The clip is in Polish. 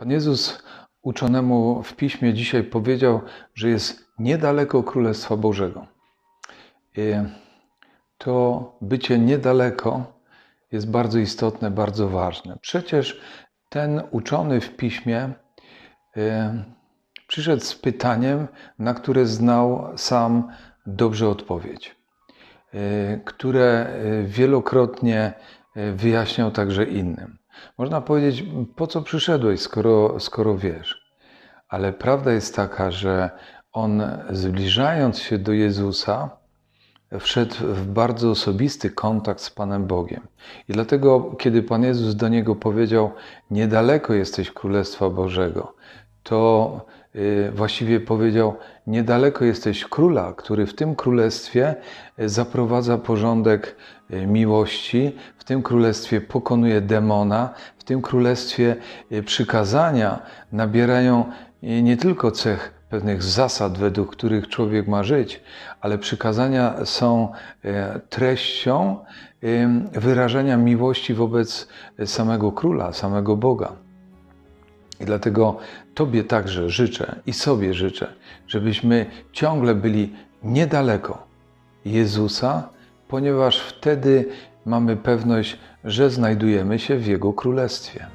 Pan Jezus uczonemu w piśmie dzisiaj powiedział, że jest niedaleko Królestwa Bożego. To bycie niedaleko jest bardzo istotne, bardzo ważne. Przecież ten uczony w piśmie y, przyszedł z pytaniem, na które znał sam dobrze odpowiedź, y, które y, wielokrotnie wyjaśniał także innym. Można powiedzieć, po co przyszedłeś, skoro, skoro wiesz. Ale prawda jest taka, że on zbliżając się do Jezusa, wszedł w bardzo osobisty kontakt z Panem Bogiem. I dlatego, kiedy Pan Jezus do niego powiedział: Niedaleko jesteś Królestwa Bożego, to y, właściwie powiedział: Niedaleko jesteś króla, który w tym królestwie y, zaprowadza porządek y, miłości, w tym królestwie pokonuje demona, w tym królestwie przykazania nabierają nie tylko cech pewnych zasad, według których człowiek ma żyć, ale przykazania są treścią wyrażenia miłości wobec samego króla, samego Boga. I dlatego Tobie także życzę i sobie życzę, żebyśmy ciągle byli niedaleko Jezusa, ponieważ wtedy mamy pewność, że znajdujemy się w Jego królestwie.